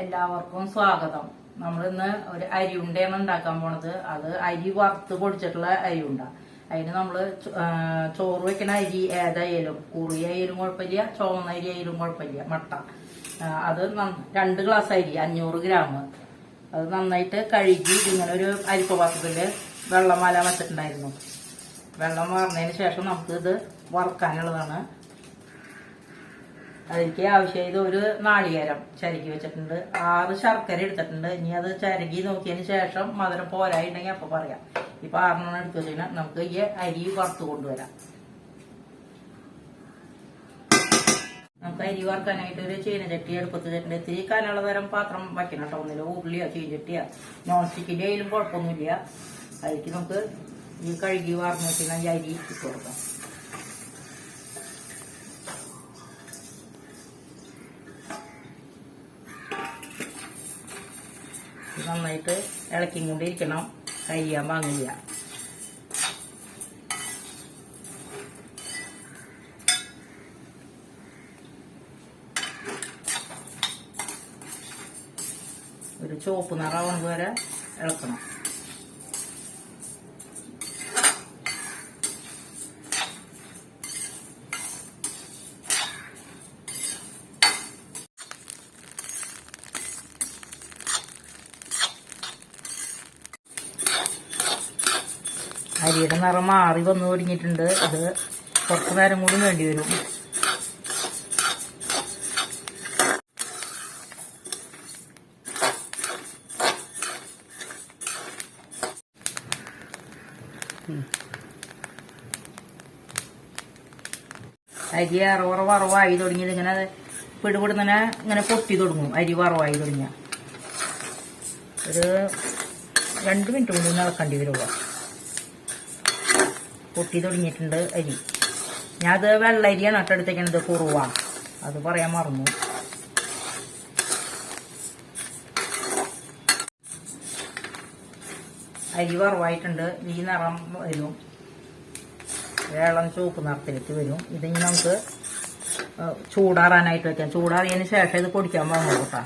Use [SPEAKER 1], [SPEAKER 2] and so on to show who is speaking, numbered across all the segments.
[SPEAKER 1] എല്ലാവർക്കും സ്വാഗതം. നമ്മൾ ഇന്ന് ഒരു അരി ഉണ്ടയാണ് ഉണ്ടാക്കാൻ പോണത്. അത് അരി വറുത്ത് പൊടിച്ചിട്ടുള്ള അരി ഉണ്ട അതിന് ആ, ചോറ് വെക്കണ അരി ഏതായാലും കുറി ആയാലും കുഴപ്പമില്ല ചുവന്ന അരി ആയാലും കുഴപ്പമില്ല മട്ട. അത് രണ്ട് ഗ്ലാസ് അരി അഞ്ഞൂറ് ഗ്രാം. അത് നന്നായിട്ട് കഴുകി ഇങ്ങനെ ഒരു അരിപ്പ വെള്ളം മാലാൻ വെച്ചിട്ടുണ്ടായിരുന്നു. വെള്ളം വാർന്നതിന് ശേഷം നമുക്ക് ഇത് വറുക്കാനുള്ളതാണ്. അതിലേക്ക് ആവശ്യമായത് ഒരു നാളികേരം ചരക്കി വെച്ചിട്ടുണ്ട്. ആറ് ശർക്കര എടുത്തിട്ടുണ്ട്. ഇനി അത് ചരകി നോക്കിയതിന് ശേഷം മധുരം പോരായിട്ടുണ്ടെങ്കിൽ അപ്പൊ പറയാം. ഇപ്പൊ ആറെണ്ണം എടുത്തു വെച്ചാൽ നമുക്ക് ഈ അരി വറുത്ത് കൊണ്ടുവരാം. നമുക്ക് അരി വറുക്കാനായിട്ട് ഒരു ചീനചട്ടി എടുപ്പത്ത് വെച്ചിട്ടുണ്ട്. ഇത്തിരി കനുള്ള തരം പാത്രം വയ്ക്കണം കേട്ടോ. ഒന്നില്ല ഉരുളിയോ ചീനചട്ടിയോ നോൺ സ്റ്റിക്കിന്റെ ആയാലും കുഴപ്പമൊന്നുമില്ല. അതിലേക്ക് നമുക്ക് ഈ കഴുകി വാർന്നു വെച്ചിരുന്ന ഈ അരി ഇട്ട് കൊടുക്കാം. നന്നായിട്ട് ഇളക്കി കൊണ്ടിരിക്കണം കരിയാൻ വാങ്ങില്ല ഒരു ചുവപ്പ് നിറവണത് വരെ ഇളക്കണം. അരിയുടെ നിറം മാറി വന്നു തുടങ്ങിയിട്ടുണ്ട് അത് കുറച്ചു നേരം കൂടി വേണ്ടി വരും. അരി അറവറ വറവായി തുടങ്ങിയത് ഇങ്ങനെ പിടുപിടുന്നെ ഇങ്ങനെ പൊട്ടി തുടങ്ങും. അരി വറവായി തുടങ്ങിയ. ഒരു രണ്ട് മിനിറ്റ് കൊണ്ട് ഇളക്കേണ്ടി വരുള്ളൂ പൊട്ടി തുടങ്ങിയിട്ടുണ്ട് അരി. ഞാൻ അത് വെള്ളരിയാണ് നട്ടെടുത്തേക്കണത് കുറുവ. അത് പറയാൻ മറന്നു. അരി വറവായിട്ടുണ്ട്. ഈ നിറം വരും. വെള്ളം ചുവപ്പ് നിറത്തിലേക്ക് വരും. ഇതിനി നമുക്ക് ചൂടാറാനായിട്ട് വെക്കാം. ചൂടാറിയതിന് ശേഷം ഇത് പൊടിക്കാൻ പാടുള്ളൂ കേട്ടോ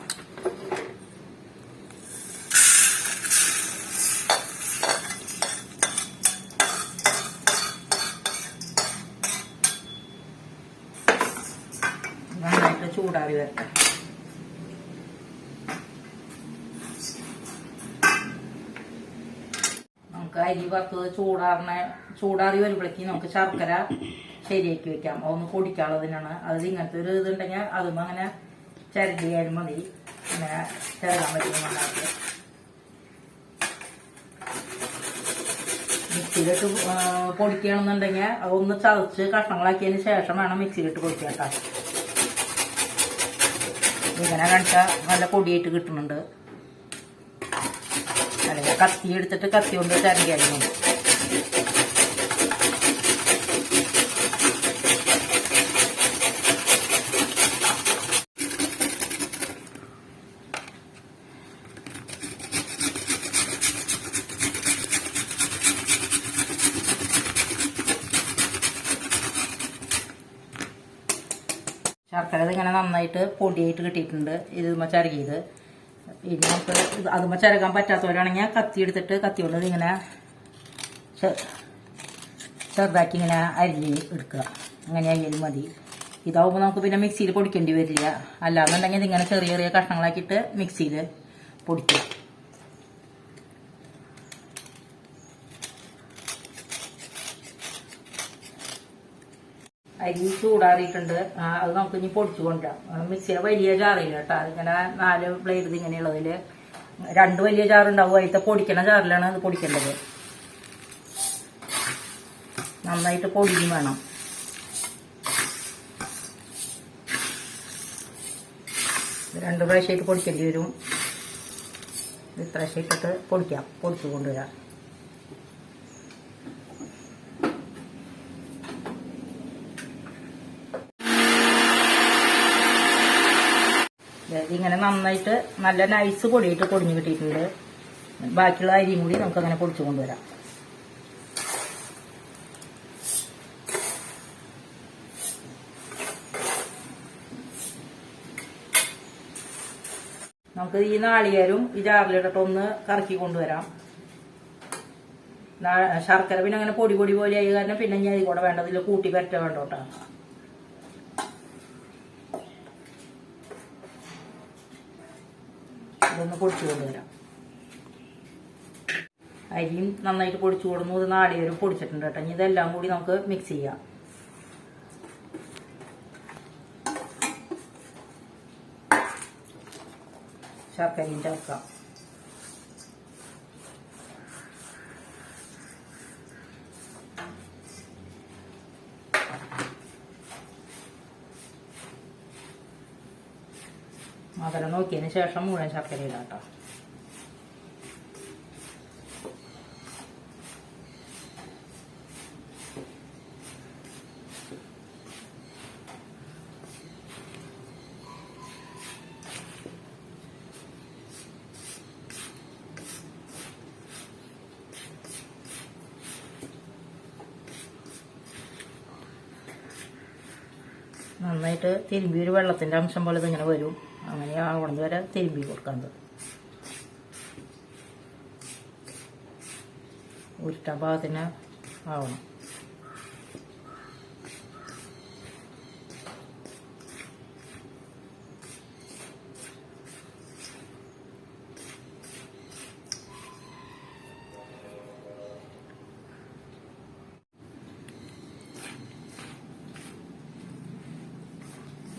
[SPEAKER 1] നന്നായിട്ട് ചൂടാറി വരട്ടെ. നമുക്ക് അരി വറുത്തത് ചൂടാറിന ചൂടാറി വരുമ്പോഴേക്കും നമുക്ക് ശർക്കര ശരിയാക്കി വെക്കാം. അതൊന്ന് പൊടിക്കാനുള്ളതിനാണ് അത് ഇങ്ങനത്തെ ഒരു ഇതുണ്ടെങ്കിൽ അതും അങ്ങനെ ചിരണ്ടിയാലും മതി. ഇങ്ങനെ ചരടാൻ പറ്റും നന്നായിട്ട് മിക്സിയിലിട്ട് പൊടിക്കണമെന്നുണ്ടെങ്കിൽ അതൊന്ന് ചതച്ച് കഷ്ണങ്ങളാക്കിയതിന് ശേഷം വേണം മിക്സിയിലിട്ട് പൊടിക്കാം കേട്ടോ. ഇങ്ങനെ കാണിച്ചാൽ നല്ല പൊടിയായിട്ട് കിട്ടുന്നുണ്ട്. അല്ലെങ്കിൽ കത്തി എടുത്തിട്ട് കത്തി കൊണ്ട് ചരടിയായിരുന്നു ശർക്കര ഇങ്ങനെ നന്നായിട്ട് പൊടിയായിട്ട് കിട്ടിയിട്ടുണ്ട്. ഇത് ചരകിയത്. ഇനി നമുക്ക് അതുമ്പോൾ ചരകാൻ പറ്റാത്തവരാണെങ്കിൽ കത്തി എടുത്തിട്ട് കത്തി കൊണ്ട് ഇങ്ങനെ ചെറുതാക്കി ഇങ്ങനെ അരിഞ്ഞ് എടുക്കുക. അങ്ങനെ അരിയാലും മതി. ഇതാവുമ്പോൾ നമുക്ക് പിന്നെ മിക്സിയിൽ പൊടിക്കേണ്ടി വരില്ല. അല്ലാന്നുണ്ടെങ്കിൽ ഇതിങ്ങനെ ചെറിയ ചെറിയ കഷ്ണങ്ങളാക്കിയിട്ട് മിക്സിയിൽ പൊടിക്കുക. അരി ചൂടാറിയിട്ടുണ്ട്. അത് നമുക്ക് ഇനി പൊടിച്ചു കൊണ്ടുവരാം. ആ, മിക്സിയുടെ വലിയ ജാറില്ല കേട്ടോ. അതിങ്ങനെ നാല് പ്ലേറ്റ് ഇങ്ങനെയുള്ളതിൽ രണ്ട് വലിയ ജാറുണ്ടാവും. അതിലത്തെ പൊടിക്കണ ജാറിലാണ് അത് പൊടിക്കേണ്ടത്. നന്നായിട്ട് പൊടിയും വേണം. രണ്ട് പ്രാവശ്യമായിട്ട് പൊടിക്കേണ്ടി വരും. ഇത് ഇത്ര പ്രാവശ്യം പൊടിക്കാം. പൊടിച്ചു കൊണ്ടുവരാം. ഇതിങ്ങനെ നന്നായിട്ട് നല്ല നൈസ് പൊടിയിട്ട് പൊടിഞ്ഞ് കിട്ടിയിട്ടുണ്ട്. ബാക്കിയുള്ള അരിയും കൂടി നമുക്ക് അങ്ങനെ പൊടിച്ചു കൊണ്ടുവരാം. നമുക്ക് ഈ നാളികേരും ഈ ജാറിലിട്ടിട്ട് ഒന്ന് കറക്കി കൊണ്ടുവരാം. ശർക്കര പിന്നെ അങ്ങനെ പൊടി പൊടി പോലെ ആയി കാരണം പിന്നെ ഞാൻ ഇത് കൂടെ വേണ്ടത് ഇതിൽ കൂട്ടി പറ്റ വേണ്ടോട്ടാ. ഇതൊന്ന് പൊടിച്ചു കൊണ്ടുവരാം. അരിയും നന്നായിട്ട് പൊടിച്ചു കൊടുന്നു. ഇത് നാളികേരും പൊടിച്ചിട്ടുണ്ട് കേട്ടോ. ഇനി ഇതെല്ലാം കൂടി നമുക്ക് മിക്സ് ചെയ്യാം. ശർക്കരയും ചേർക്കാം. മധുരം നോക്കിയതിന് ശേഷം മുഴുവൻ ശർക്കര ഇടാട്ടോ നന്നായിട്ട് തിരുമ്പി ഒരു വെള്ളത്തിന്റെ അംശം പോലെ ഇതിങ്ങനെ വരും. അങ്ങനെ ആവണത് വരെ തിരുമ്പി കൊടുക്കുന്നത് ഉരുട്ടാൻ പാകത്തിന് ആവണം.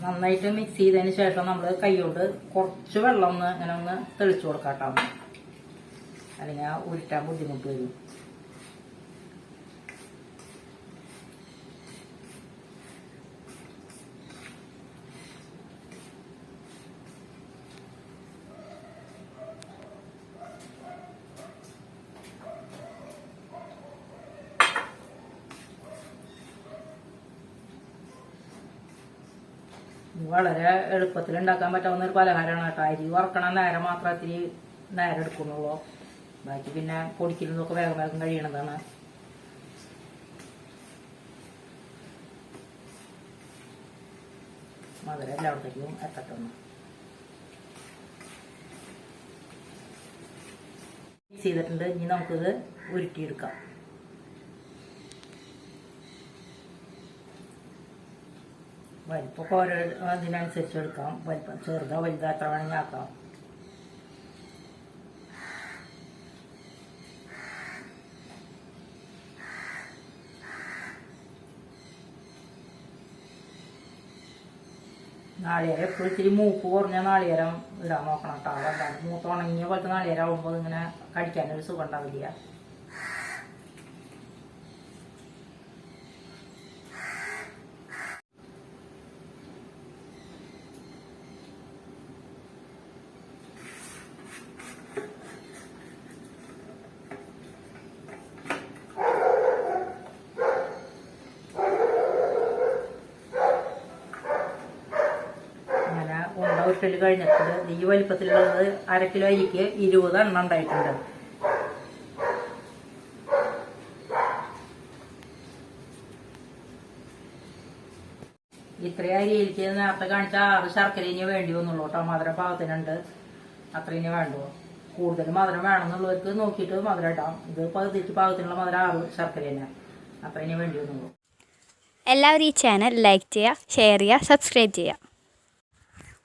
[SPEAKER 1] നന്നായിട്ട് മിക്സ് ചെയ്തതിന് ശേഷം നമ്മൾ കൈകൊണ്ട് കുറച്ച് വെള്ളം ഒന്ന് ഇങ്ങനെ ഒന്ന് തെളിച്ചു കൊടുക്കാട്ടോ. അല്ലെങ്കിൽ ആ ഉരുട്ടാൻ ബുദ്ധിമുട്ട് വരും. വളരെ എളുപ്പത്തിൽ ഉണ്ടാക്കാൻ പറ്റാവുന്ന ഒരു പലഹാരമാണ് കേട്ടോ. അരി വറക്കണ നേരം മാത്രം ഇത്തിരി നേരം എടുക്കുന്നുള്ളൂ. ബാക്കി പിന്നെ പൊടിക്കലൊക്കെ വേഗം വേഗം കഴിയണതാണ്. മധുരം എല്ലായിടത്തേക്കും എത്തട്ടൊന്ന്. ചെയ്തിട്ടുണ്ട്. ഇനി നമുക്കിത് ഉരുട്ടിയെടുക്കാം. വലിപ്പമൊക്കെ ഓരോ അതിനനുസരിച്ച് എടുക്കാം. വലിപ്പം ചെറുതോ വലുതോ എത്ര വേണമെങ്കിൽ ആക്കാം. നാളികേരം എപ്പോഴും ഇച്ചിരി മൂപ്പ് കുറഞ്ഞ നാളികേരം ഇടാൻ നോക്കണം കേട്ടോ. അതല്ലാണ്ട് മൂത്ത് ഉണങ്ങിയ പോലത്തെ നാളികേരം ഇങ്ങനെ കടിക്കാനൊരു സുഖം ഉണ്ടാവില്ല അങ്ങനെ ഉരുട്ടൽ കഴിഞ്ഞിട്ട് ഈ വലിപ്പത്തിലുള്ളത് അര കിലോ അരിക്ക് ഇരുപത് എണ്ണം ഉണ്ടായിട്ടുണ്ട്. ഇത്രയും അരിയിലേക്ക് നേരത്തെ കാണിച്ച ആറ് ശർക്കര ഇനി വേണ്ടി വന്നുള്ളൂ കേട്ടോ. മധുര പാകത്തിനുണ്ട് അത്ര ഇനി വേണ്ടു? കൂടുതൽ മധുരം വേണമെന്നുള്ളവർക്ക് നോക്കിയിട്ട് മധുരം ഇടാം. ഇത് പകുതിക്ക് പാകത്തിനുള്ള മധുരം ആറ് ശർക്കര തന്നെ അത്ര ഇനി വേണ്ടി വന്നുള്ളൂ.
[SPEAKER 2] എല്ലാവരും ഈ ചാനൽ ലൈക്ക് ചെയ്യുക ഷെയർ ചെയ്യുക സബ്സ്ക്രൈബ് ചെയ്യുക.